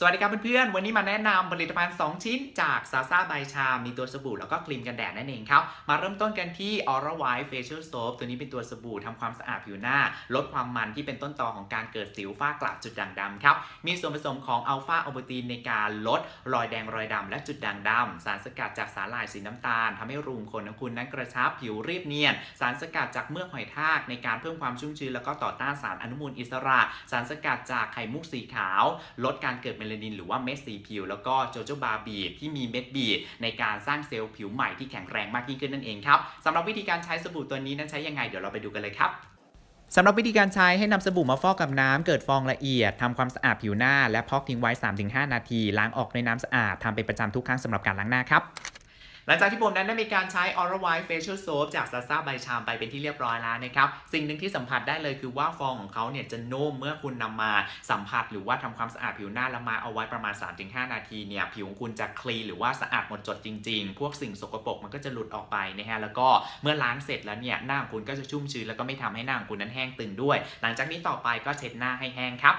สวัสดีครับเพื่อนๆ วันนี้มาแนะนำผลิตภัณฑ์ 2 ชิ้นจากซาซาใบชามีตัวสบู่แล้วก็ครีมกันแดดนั่นเองครับ มาเริ่มต้นกันที่ Aura White Facial Soap ตัวนี้เป็นตัวสบู่ทำความสะอาดผิวหน้า ลดความมันที่เป็นต้นตอของการเกิดสิวฝ้ากระจุดด่างดำครับ มีส่วนผสมของอัลฟาโอ u ตีนในการลดรอยแดงรอยดำและจุดด่างดำสารสกัดจากสาหร่ายสีน้ำตาลทำให้รูมขนของคุณนั้นกระชับผิวเรียบเนียน สารสกัดจากเมือกหอยทากในการเพิ่มความชุ่มชื้นแล้วก็ต่อต้านสารอนุมูลอิสระ สารสกัดจากไข่มุกสีขาว ลดการเกิดเมลานินหรือว่าเม็ดสีผิว แล้วก็โจโจบาบีที่มีเม็ดบีในการสร้างเซลล์ผิวใหม่ที่แข็งแรงมากยิ่งขึ้นนั่นเองครับสำหรับวิธีการใช้สบู่ตัวนี้นั้นใช้ยังไงเดี๋ยวเราไปดูกันเลยครับสำหรับวิธีการใช้ให้นำสบู่มาฟอกกับน้ำเกิดฟองละเอียดทำความสะอาดผิวหน้า และพอกทิ้งไว้ 3-5 นาที ล้างออกในน้ำสะอาดทำเป็นประจำทุกครั้งสำหรับการล้างหน้าครับ หลังจากที่ผมนั้นได้มีการใช้ Aura White Facial Soap จากซาซาใบชามไปเป็นที่เรียบร้อยแล้วนะครับ สิ่งหนึ่งที่สัมผัสได้เลยคือว่าฟองของเขาเนี่ยจะนุ่มเมื่อคุณนำมาสัมผัสหรือว่าทำความสะอาดผิวหน้าแล้วมาเอาไว้ประมาณ 3-5 นาทีเนี่ยผิวของคุณจะคลีหรือว่าสะอาดหมดจดจริง ๆ พวกสิ่งสกปรกมันก็จะหลุดออกไปนะฮะแล้วก็เมื่อล้างเสร็จแล้วเนี่ยหน้าของคุณก็จะชุ่มชื้นแล้วก็ไม่ทำให้หน้าของคุณนั้นแห้งตึงด้วย หลังจากนี้ต่อไปก็เช็ดหน้าให้แห้งครับ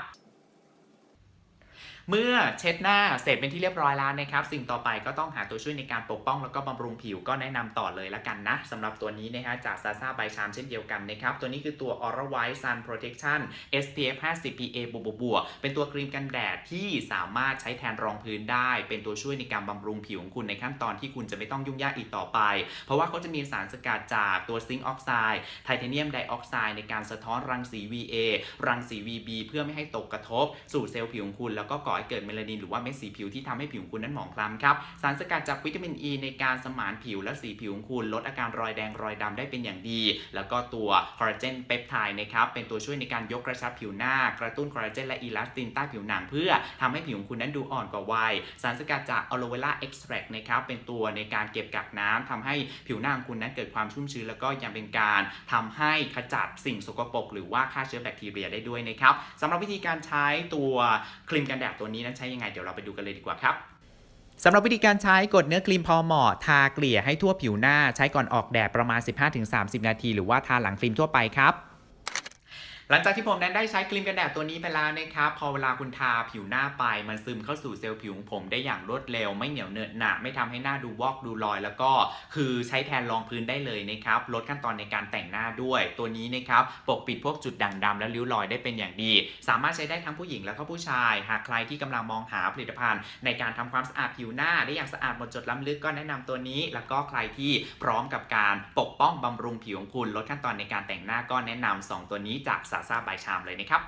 เมื่อเช็ดหน้าเสร็จเป็นที่เรียบร้อยแล้วนะครับ สิ่งต่อไปก็ต้องหาตัวช่วยในการปกป้องแล้วก็บำรุงผิวก็แนะนำต่อเลยละกันนะสำหรับตัวนี้นะฮะจากซาซาใบชามเช่นเดียวกันนะครับ ตัวนี้คือตัว Aura w i t e Sun Protection SPF 50 PA บวกบวกๆเป็นตัวครีมกันแดดที่สามารถใช้แทนรองพื้นได้ เป็นตัวช่วยในการบำรุงผิวของคุณในขั้นตอนที่คุณจะไม่ต้องยุ่งยากอีกต่อไป เพราะว่าเขาจะมีสารสกัดจากตัวซิงค์ออกไซด์ไทเทเนียมไดออกไซด์ในการสะท้อนรังสี VA รังสี VB เพื่อไม่ให้ตกกระทบ สู่เซลล์ผิวของคุณแล้วก็ก่อให้เกิดเมลานินหรือว่าเม็ดสีผิวที่ทำให้ผิวคุณนั้นหมองคล้ำครับ สารสกัดจากวิตามินอ e ีในการสมานผิวและสีผิวของคุณลดอาการรอยแดงรอยดำได้เป็นอย่างดี แล้วก็ตัวคอลลาเจนเปปไทด์นะครับเป็นตัวช่วยในการยกกระชับผิวหน้า กระตุ้นคอลลาเจนและอีลาสตินใต้ผิวหนังเพื่อทำให้ผิวของคุณนั้นดูอ่อนกว่าวัยสารสกัดจากอะโลเวราเอ็กซ์แทรนะครับเป็นตัวในการเก็บกักน้ำทำให้ผิวหน้าของคุณนั้นเกิดความชุ่มชื้นแล้วก็ยังเป็นการทำให้ขจัดสิ่งสกปรกหรือว่าฆ่าเชื้อแบคทีเรียได้ด้วยนะครับสำหรับวิธีการใช้ตัวครีมกันแดดตัวนี้นั้นใช้ยังไงเดี๋ยวเราไปดูกันเลยดีกว่าครับสำหรับวิธีการใช้กดเนื้อครีมพอเหมาะทาเกลี่ยให้ทั่วผิวหน้าใช้ก่อนออกแดดประมาณ 15-30 นาที หรือว่าทาหลังครีมทั่วไปครับ หลังจากที่ผมนั้นได้ใช้ครีมกันแดดตัวนี้ไปแล้วนะครับพอเวลาคุณทาผิวหน้าไป มันซึมเข้าสู่เซลล์ผิวของผมได้อย่างรวดเร็ว ไม่เหนียวเหนอะหนะไม่ทำให้หน้าดูวอกดูลอย แล้วก็คือใช้แทนรองพื้นได้เลยนะครับลดขั้นตอนในการแต่งหน้าด้วย ตัวนี้นะครับปกปิดพวกจุดด่างดำและริ้วรอยได้เป็นอย่างดี สามารถใช้ได้ทั้งผู้หญิงและก็ผู้ชาย หากใครที่กำลังมองหาผลิตภัณฑ์ ในการทำความสะอาดผิวหน้าได้อย่างสะอาดหมดจดล้ำลึกก็แนะนำตัวนี้ แล้วก็ใครที่พร้อมกับการปกป้องบำรุงผิวของคุณ ลดขั้นตอนในการแต่งหน้าก็แนะนำสองตัวนี้จากซาซาบายชามเลยนะครับ